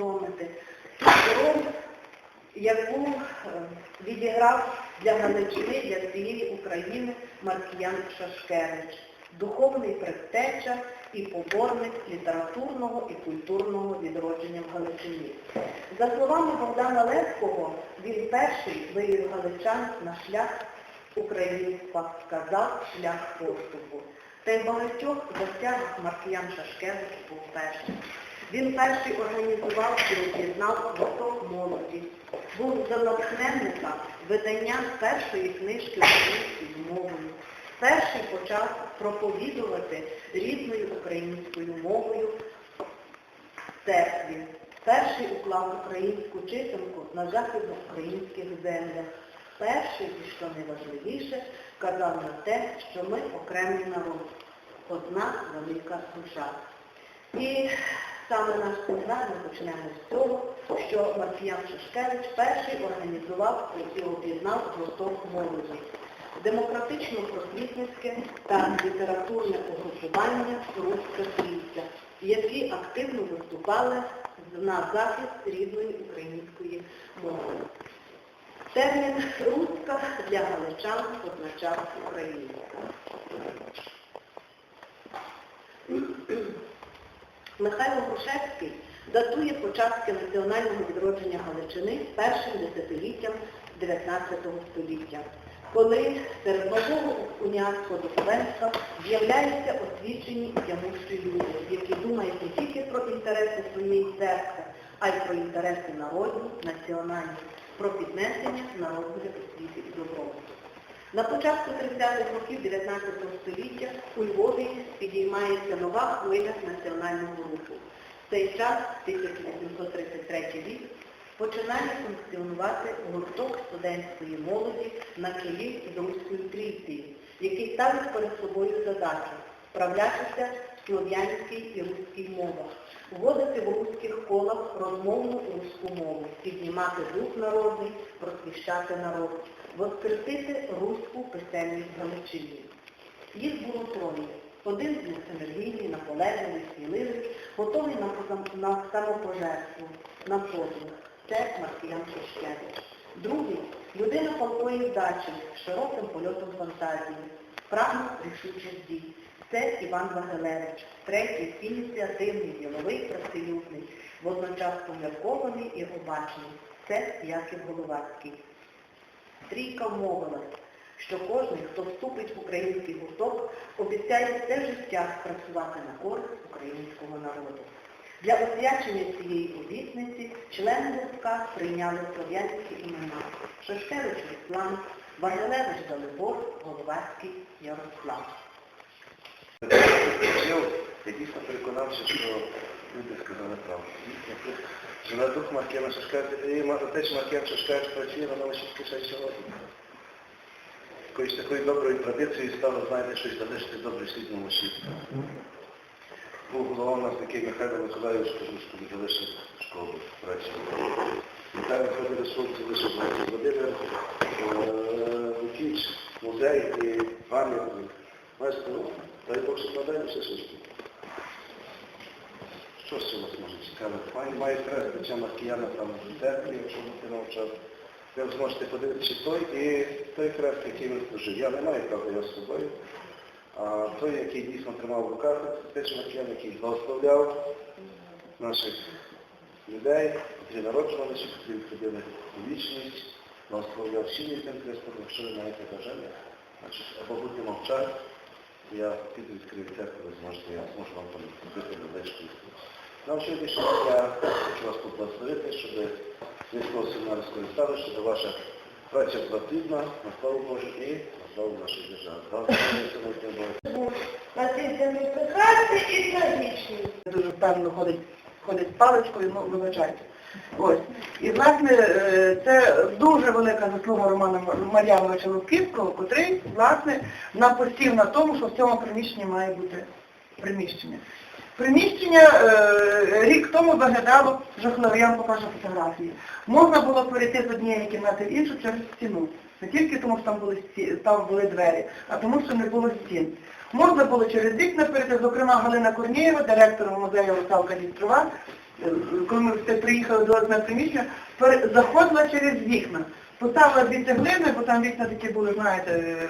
повідомити ту роль, яку е, відіграв для Галичини, для всієї України Маркіян Шашкевич, духовний предтеча і поборник літературного і культурного відродження в Галичині. За словами Богдана Левського, він перший вивів галичан на шлях українства, сказав шлях поступу. Та й багатьох гостях Маркіян Шашкевич був перший. Він перший організував і об'єднав гурток молоді, був за натхненника видання першої книжки українською мовою. Перший почав проповідувати рідною українською мовою в церкві. Перший уклав українську читанку на західноукраїнських землях. Перший, і що найважливіше, казав на те, що ми окремий народ, одна велика душа. І саме наш семінар ми почнемо з того, що Маркіян Шашкевич перший організував і об'єднав гурток молоді. Демократично-просвітницьке та літературне угрупування «Руська стрільця», які активно виступали на захист рідної української мови. Термін «руська» для галичан означав українська. Михайло Грушевський датує початки національного відродження Галичини першим десятиліттям 19 століття, коли серед нового уніатського духовенства з'являються освічені і тямущі люди, які думають не тільки про інтереси своєї церкви, а й про інтереси народні, національні, про піднесення народної освіти і добробуту. На початку 30-х років 19 століття у Львові підіймається нова хвиля національного руху. В цей час, 1833 рік, починає функціонувати гурток студентської молоді на чолі з Руською трійцею, який ставить перед собою задачу справлятися в слов'янській і руській мовах, вводити в руських колах розмовну руську мову, піднімати дух народний, просвіщати народ, воскресити руську писемність Галичині. Їх було троє. Один них енергійний, наполегливий, сміливий, готовий на, самопожертву, на подвиг. Це Маркіян Шишкевич. Другий людина палкої вдачі, широким польотом фантазії, прагнув рішучих дій. Це Іван Вагелевич, третій ініціативний, діловий, працелюбний, водночас поміркований і обачний. Це Яків Головацький. Трійка вмовилась, що кожен, хто вступить в український гурток, обіцяє все життя працювати на користь українського народу. Для освячення цієї обітниці члени гуртка прийняли слов'янські імена Шашкевич Руслан, Вагелевич Далибор, Головацький Ярослав. Я дійсно переконався, що люди сказали правду. Живе дух Маркіяна Шашкевича, і Мар- отець Маркіян Шашкевич працює на Новосільській ще сьогодні. Якоюсь такою доброю традицією стало, знаєте, щось залишити добрий слід на світі. Був голова у нас такий Михайло Миколаївич, що не залишив школу працює. І так виходили сонці лише Володимир Лукіч, музей і пам'ятник. Знаєте, ну, дай Бог, надаємо все щось. Що ще вас може цікавити? Має, має хрест Отця Маркіяна там в церкві, якщо будете навчав. Ви зможете подивитися той і той хрест, який він служив. Я не маю правда його з собою. А той, який дійсно тримав в руках, це Отець Маркіян, який благословляв наших людей, котрі народжувалися, котрі входили у вічність, благословляв всім тим Христом, якщо ви маєте бажання, значить, або будьте мовчати, я піду відкрию церкву, ви зможете, я зможу вам там зробити невеличку Нам сьогоднішнього я хочу вас поблагословити, щоб ви свого семінарського стали, щоб ваша праця була плідна, на славу Божу і на славу нашої держави. Сьогодні був на цій землі прекрасний і трагічний. дуже впевнено ходить, ходить паличкою, ну вибачайте. Ось. І власне е, це дуже велика заслуга Романа Мар'яновича Лубківського, котрий, власне, напостів на тому, що в цьому приміщенні має бути приміщення. Приміщення е, рік тому виглядало жахливо, я вам покажу фотографії. Можна було перейти з однієї кімнати в іншу через стіну. Не тільки тому, що там були, сті- там були двері, а тому, що не було стін. Можна було через вікна перейти, зокрема Галина Корнієва, директор музею Русалка Дістрова, коли ми всі приїхали до одне приміщення, заходила через вікна. Поставила дві цеглини, бо там вікна такі були, знаєте, е,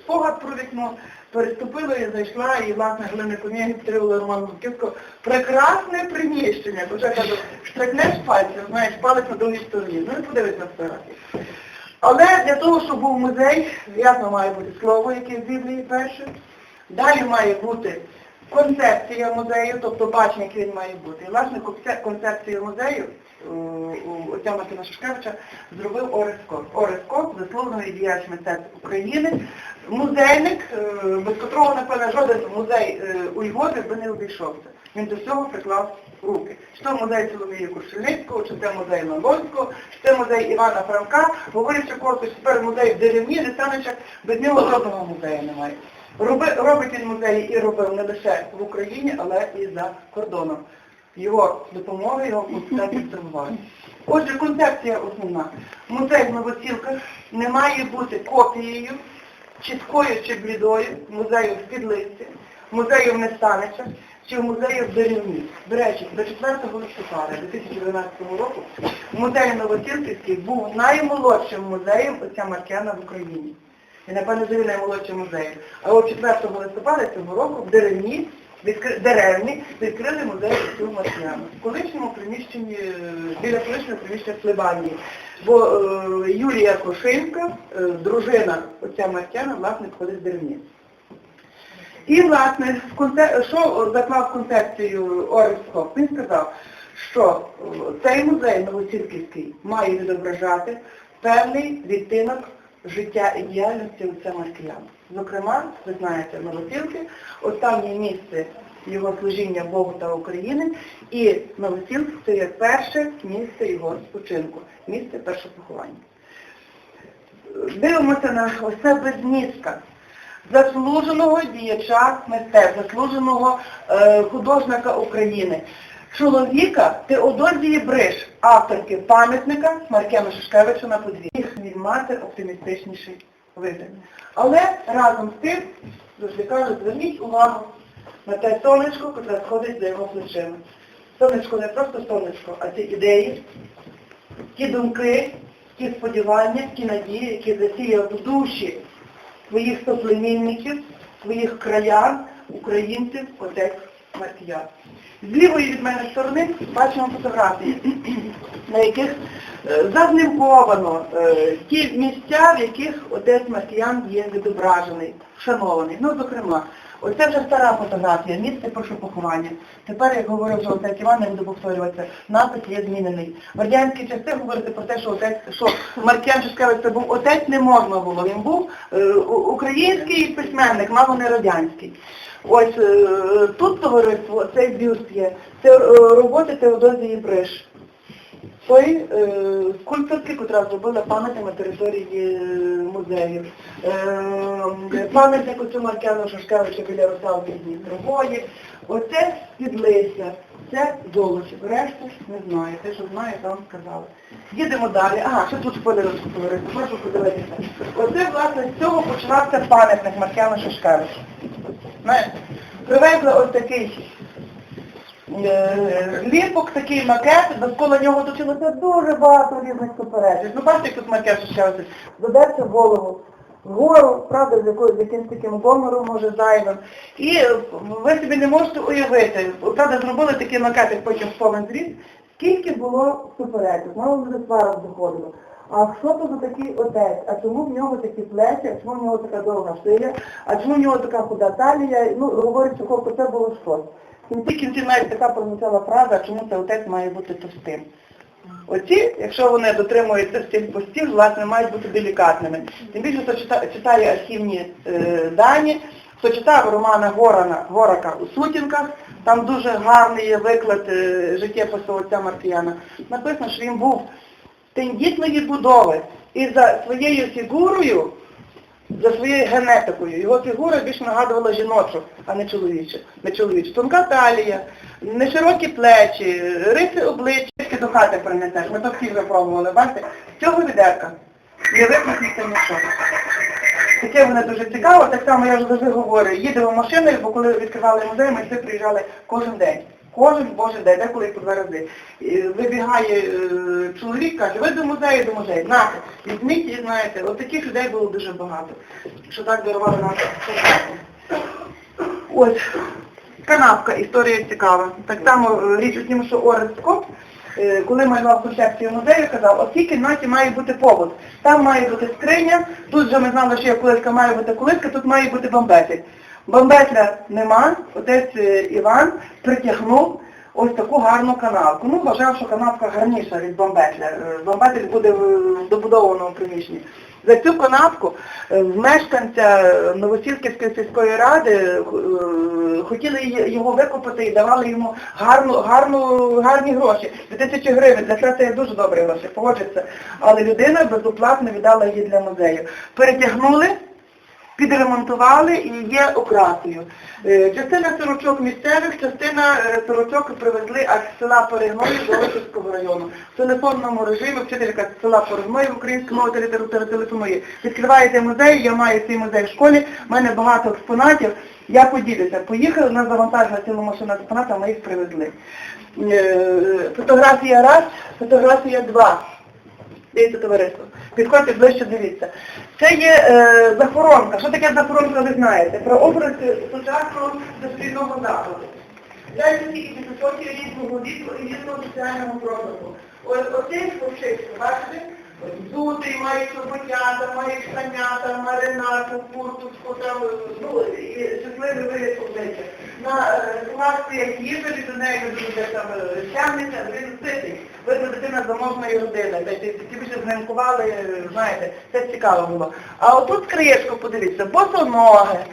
спогад про вікно, переступила і зайшла, і власне Галина Комєга підтримала Роману Луківського. Прекрасне приміщення, бо вже кажу, штрикнеш пальцем, знаєш, палець на другій стороні. Ну і подивись на фотографії. Але для того, щоб був музей, ясно має бути слово, яке в Біблії перше. Далі має бути концепція музею, тобто бачення, який він має бути. І, власне, конце- концепцію музею е, у Мартина Шушкевича зробив Орес Коп. Орес Коп, заслужений діяч мистецтв України, музейник, е, без котрого, напевно, жоден музей е, у Львові би не обійшовся. Він до всього приклав руки. Чи музей Соломії Кушельницького, чи це музей Лондонського, чи це музей Івана Франка, говорить, що корпус тепер музей в Деревні, Рисаничах, без нього жодного музею немає. Роби, робить він музеї і робив не лише в Україні, але і за кордоном. Його допомога, його компетентність тренування. Отже, концепція основна. Музей в Новосілках не має бути копією, чіткою чи блідою музею в Підлисці, музею в Нестаничах чи в музею в Деревні. До речі, до 4 листопада 2012 року музей Новосілківський був наймолодшим музеєм отця Маркіана в Україні. І, напевно, взагалі наймолодшим музеєм. А от 4 листопада цього року в Деревні, відкри... Деревні відкрили музей отцю Маркіану. В колишньому приміщенні, е, біля колишнього приміщення Слибанії. Бо е, Юлія Кошинська, е, дружина отця Маркіана, власне, входить з Деревні. І, власне, в що заклав концепцію Орес Хоп? Він сказав, що е, цей музей Новосілківський має відображати певний відтинок життя і діяльності отця Маркіяна. Зокрема, ви знаєте, Новосілки, останнє місце його служіння Богу та Україні, і Новосілки це є перше місце його спочинку, місце першого поховання. Дивимося на ось це безмістка заслуженого діяча мистецтва, заслуженого е, художника України, чоловіка Теодозії Бриш, авторки пам'ятника Маркема Шишкевича на подвір'ї. Мати оптимістичніший вигляд. Але разом з тим, завжди кажуть, зверніть увагу на те сонечко, яке сходить за його плечима. Сонечко не просто сонечко, а ці ідеї, ті думки, ті сподівання, ті надії, які засіяв в душі своїх соплемінників, своїх краян, українців, отець Маркіян. З лівої від мене сторони бачимо фотографії, на яких е, зазнимковано е, ті місця, в яких отець Маркіян є відображений, вшанований. Ну, зокрема, оце вже стара фотографія, місце поховання. Тепер, як говорив вже отець Іван, не буду повторюватися, напис є змінений. В радянські часи говорити про те, що отець, що Маркіян Шишкевич це був отець, не можна було. Він був е, український письменник, мало не радянський. Ось е, тут товариство, цей бюст є, це е, роботи Теодозії Бриш. Той е, скульпторки, котра зробила пам'ятник на території музею. Пам'ятник оцю Маркяну Шашкевича біля Русалки Дністрової. Оце підлися, це золочі. Решту не знаю. Те, що знаю, там сказали. Їдемо далі. Ага, що тут шпилерочку товариство, прошу подивитися. Оце, власне, з цього починався пам'ятник Маркяну Шашкевича. Привезли ось такий ліпок, такий макет, довкола нього точилося дуже багато різних суперечок. Ну, бачите, як тут макет ще додаться голову вгору, правда, з якоюсь якимсь таким гонором, може, зайвим. І е, ви собі не можете уявити, правда, зробили такий макет, як потім спомин зріс, скільки було суперечок, знову до сварок доходило. А що то за такий отець? А чому в нього такі плечі, а чому в нього така довга шия, а чому в нього така худа талія? Ну, говорить, що це було щось. В кінці навіть така прозвучала фраза, чому цей отець має бути товстим. Оці, якщо вони дотримуються цих постів, власне, мають бути делікатними. Тим більше, хто чита- читає архівні е, дані, хто читав Романа Горана, Горака у Сутінках, там дуже гарний є виклад е, життєпису отця Маркіяна. Написано, що він був тендітної будови і за своєю фігурою, за своєю генетикою, його фігура більш нагадувала жіночу, а не чоловічу. Не чоловічу. Тонка талія, неширокі плечі, риси обличчя, Тільки до хати принесеш. Ми то всі вже пробували, бачите? З цього відерка не виплатиться нічого. Таке мене дуже цікаво, так само я вже завжди говорю, їдемо машиною, бо коли відкривали музей, ми всі приїжджали кожен день. Кожен Боже день, деколи по два рази. Вибігає е, чоловік, каже, ви до музею, до музею. Нате, візьміть і знаєте, от таких людей було дуже багато, що так дарували нам. Ось, канавка, історія цікава. Так само е, річ у тім, що Орест Скотт, е, коли малював концепцію музею, казав, о цій кімнаті має бути побут. Там має бути скриня, тут вже ми знали, що є колиска, має бути колиска, тут має бути бомбетель. Бомбетля нема, отець е, Іван притягнув ось таку гарну канавку. Ну, вважав, що канавка гарніша від бомбетля. Е, Бомбетель буде в добудованому приміщенні. За цю канавку в мешканця е, Новосілківської сільської ради хотіли його викупити і давали йому гарну, гарну, гарні гроші. Дві тисячі гривень. Для це є дуже добрі гроші, погоджується. Але людина безоплатно віддала її для музею. Перетягнули, підремонтували і є окрасою. Е, Частина сорочок місцевих, частина е, сорочок привезли аж з села Перегної до Лисівського району. В телефонному режимі вчителька з села Перегної української мови та літератури телефонує. Відкриваєте музей, я маю цей музей в школі, в мене багато експонатів, я поділюся. Поїхали, нас завантажила цілу машину експонатів, ми їх привезли. Е, Фотографія раз, фотографія два. Дивіться, товариство. Підходьте ближче, дивіться. Це є е, захоронка. Що таке захоронка, ви знаєте? Про образ сучасного дошкільного заходу. Дайте тільки високі різного віку і різного соціального розвитку. Оцей хлопчик, бачите? Зутий, має чоботята, має штанята, маринарку, курточку, там, ну, і щасливий вигляд обличчя. На е, класі їжі до неї буде там е, тягнеться, він ситий. Видно, дитина заможної родини. Та ті більше знаєте, це цікаво було. А отут скриєчко, подивіться, босоноги,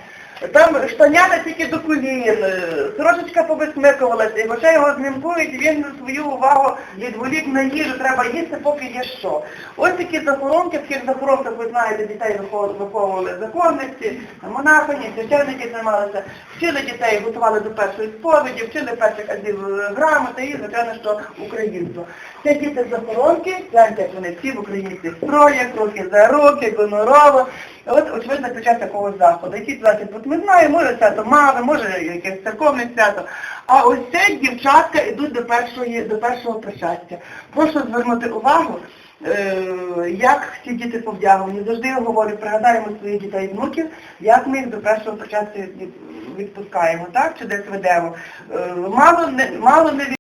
там штаняна тільки до колін, е, сорочечка повисмикувалася, і хоча його знімкують, він свою увагу відволік на їжу, треба їсти, поки є що. Ось такі захоронки, в таких захоронках, ви знаєте, дітей виховували законності, монахині, священники займалися, вчили дітей, готували до першої сповіді, вчили перших азів е, грамоти і, звичайно, що українство. Це діти захоронки, як вони всі в українських строях, руки за руки, гонорово. От, очевидно, під час такого заходу. Які 20 от ми знаємо, може свято Мави, може якесь церковне свято. А ось це дівчатка йдуть до першої, до першого причастя. Прошу звернути увагу, е, як ці діти повдягнені. Завжди я говорю, пригадаємо своїх дітей і внуків, як ми їх до першого причастя відпускаємо, так? Чи десь ведемо. Е, мало не, мало не